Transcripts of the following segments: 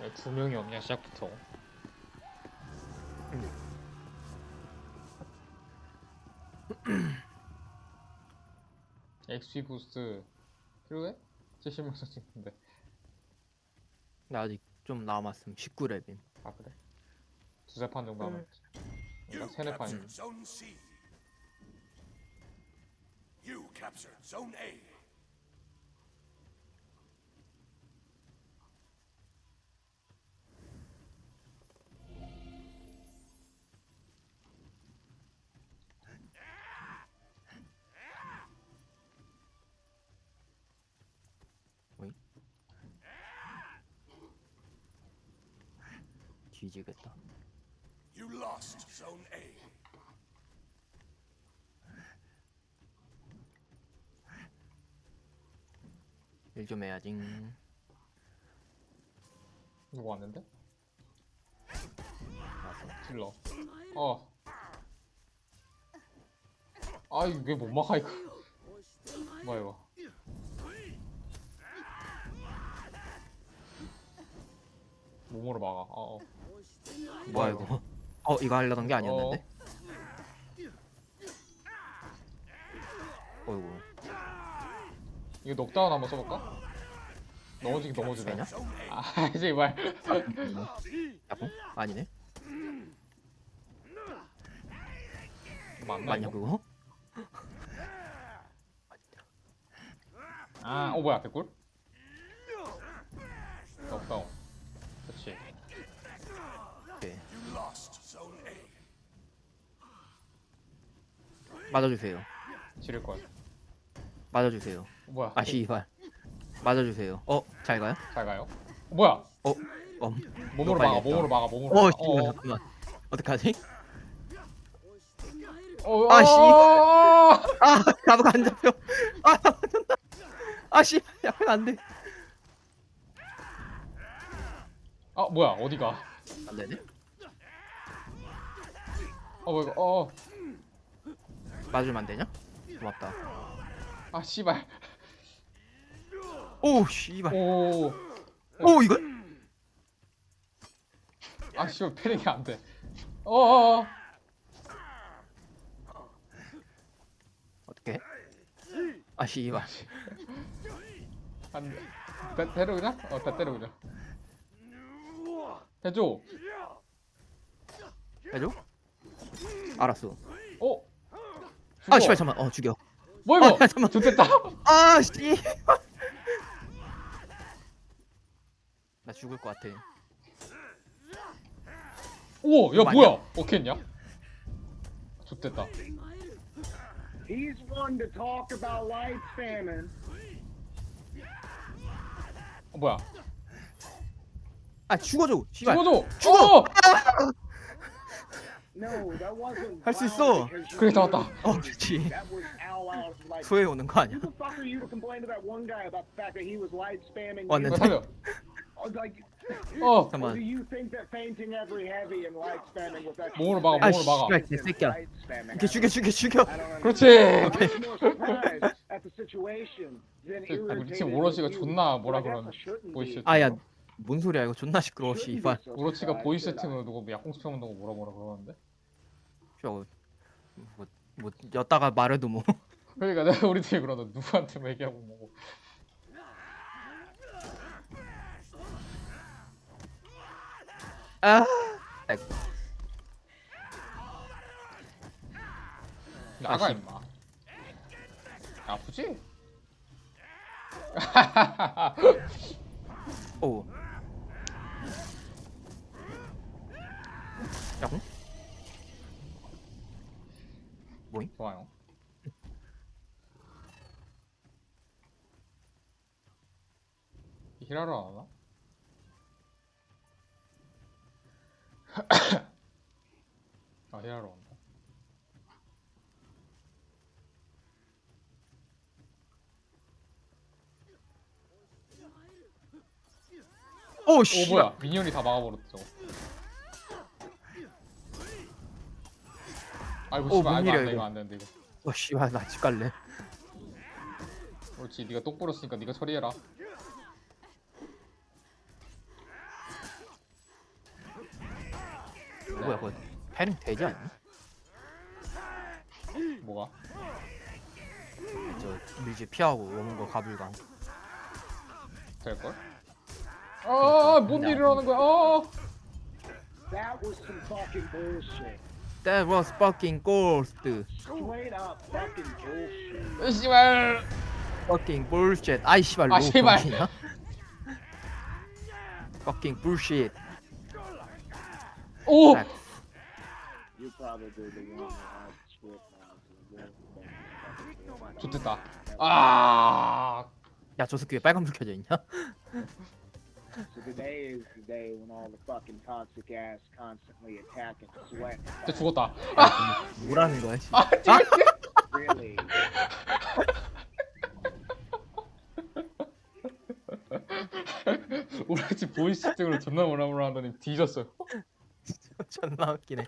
왜 두 명이 없냐 시작부터. XP 부스트 필요해? 70명 선 찍는데. 나 아직 좀 남았음 19렙임 아 그래? 두세 판 정도 하면 그러니까 세네 판이 captured Zone C. You captured Zone A. 뒤지겠다 You lost Zone A. 일 좀 해야지 누구 왔는데? 질러. 어. 아 이거 왜 못 막아 이거. 뭐야 이거. 몸으로 막아. 어. 어. 뭐야 이거 어 이거 하려던 게 아니었는데 어 이구 이거 녹다운 한번 써볼까? 넘어지기 넘어지네. 되냐? 아 이제 말. 야구? 아니네 맞나 맞냐 이거? 그거? 아, 어 뭐야 개꿀? 녹다운. 그렇지. 오케이 You lost Zone A. 맞아주세요 지를 거야. 맞아주세요 뭐야? 아 씨발 맞아주세요 어? 잘 가요? 잘 가요? 어, 뭐야? 어? 어? 몸으로 막아. 몸으로 막아. 몸으로. 어 막아. 씨발 잠깐만 어떡하지? 어, 아, 씨. 어, 아 가도가 안 잡혀 아 맞았다 아 씨발 약간 안돼 아 뭐야? 어디가? 안 되네? 어 뭐야? 이거, 어. 맞으면 안 되냐? 고맙다 아 씨발. 오 씨발 오. 오 이거 아 씨발 패링이 안 돼. 어. 어. 어. 어떻게? 아 씨발 안 돼. 때, 때려 그냥? 어, 다 때려 그냥. 해줘. 해줘? 알았어 어. 아 죽어. 씨발 잠만 어 죽여 뭐야 이거? 아, 잠깐만. 좋됐다. 아 씨. 나 죽을 것 같아. 오, 야 이거 뭐야? 어떻게 했냐? 좋됐다. He's one to talk about life famine. 어, 뭐야? 아 죽어줘. 씨발. 죽어줘. 죽어! 어! No, that wasn't. 할수 wild 있어. 그래 잡았다. 어 그렇지. That was Al Al's life. 소에 오는 거 아니야? Who the fuck are you to complain to that one guy about the fact that he was light spamming? 어? 네. Oh, 어. 잠깐만. you think that fainting every heavy and light spamming was actually 몸으로 막아, 아 몸으로 막아. 씨발 개새끼야. light spamming? 이렇게 죽여 죽여 죽여. 그렇지. 그, 아, 우리 팀 오로치가. 존나 뭐라 그러는 보이스. be. 아야 뭔 소리야 이거 존나 시끄러워 씨발. so 오로치가 surprised, 보이스? 채팅으로 누구 약공수 평 누구 뭐라 뭐라 그러는데? 저, 뭐, 뭐 였다가 말해도 뭐. 그러니까 내가 우리 팀이 그러다 누구한테 뭐 얘기하고 뭐고. 아. 나가 아, 씨. 임마. 아프지? 오. 뭐임? 좋아요. 힐하러 안 하나? 아 힐하러 온다. 오 오 씨. 뭐야 미니언이 다 막아버렸어 아이고 어, 씨발 안 돼. 이거 이거. 안돼 이거 어 씨발 나 집 갈래 그렇지 네가 똑부러 쓰니까 네가 처리해라 뭐야 그거 패는 되지 않니? 뭐가? 저 밀지 피하고 오는 거 가불강 될걸? 아뭔 일을 하는 거야 아, 아. That. That was fucking ghost. Straight up fucking bullshit. 어, 씨발. Fucking bullshit. 아이 씨발. 아, 로 씨발. 병신이야? Fucking bullshit. 오. 아, You probably the one that the script now. 좋됐다. 아. 야, 저 새끼 왜 빨간불 켜져 있냐? So today is the day when all the fucking toxic ass constantly attack and sweat. 진짜 죽었다. 뭐라는 거야? 씨. 아, 찌릿. Really? 우리 집 보이스 채팅으로 존나 뭐라 뭐라 하더니 뒤졌어요. 존나 웃기네.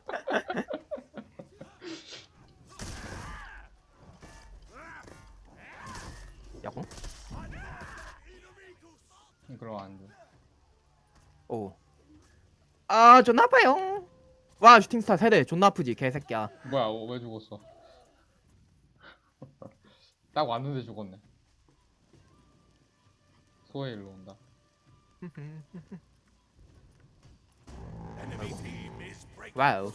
야구? 그럼 안 돼. 오. 아, 존나 아파요. 와, 슈팅스타 세대 존나 아프지, 개새끼야. 뭐야? 어, 왜 죽었어? 딱 왔는데 죽었네. 소혜 일로 온다. 와우.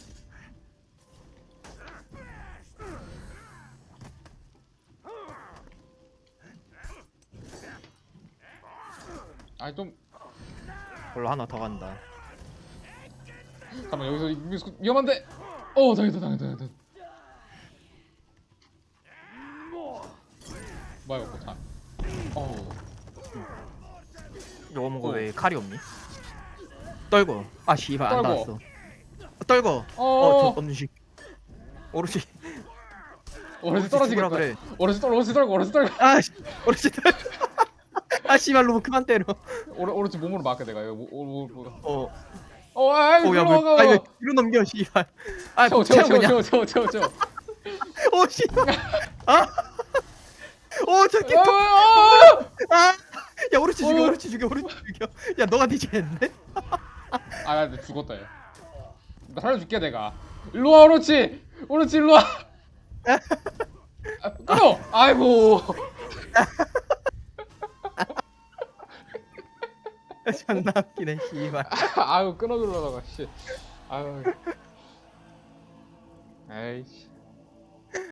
아니 좀 별로 하나 더 간다. 잠깐 여기서 이- 이- 위험한데. 어 당했다 당했다 당했다. 뭐야 이거 다. 어우. 요거 먹어 어. 왜 칼이 없니? 떨고. 아, 씨발 안 떨고. 닿았어. 어, 떨고. 어. 어, 저 없는 식. 오르지. 오른쪽 떨어지겠다. 그래. 오른쪽 떨어 오른쪽 떨고 오른쪽 떨고. 아, 씨. 오르지. 떨. 아, 씨발 로봇 그만 때려. 오른 오른쪽 몸으로 막게 내가 이거 뭐, 뭐. 어. 어, 아, 어, 야, 왜, 아, 이거 뒤로 넘겨, 씨발. 아, 채워 채워 채워, 채워 그냥. 채워 채워 채워 채워. 오, 씨발. 아. 오, 저기 또. 아! 아. 야, 오르치 죽여, 어. 오르치 죽여, 오르치 죽여. 야, 너가 뒤지겠는데? 아, 나 근데 죽었다 얘. 나 살려줄게 내가. 일로 와, 오로치. 오로치 일로 와. 아, 끊어. 아이고. 존나 웃기네, 씨발. 아유 끊어주려다가 씨. 아유. 에이씨.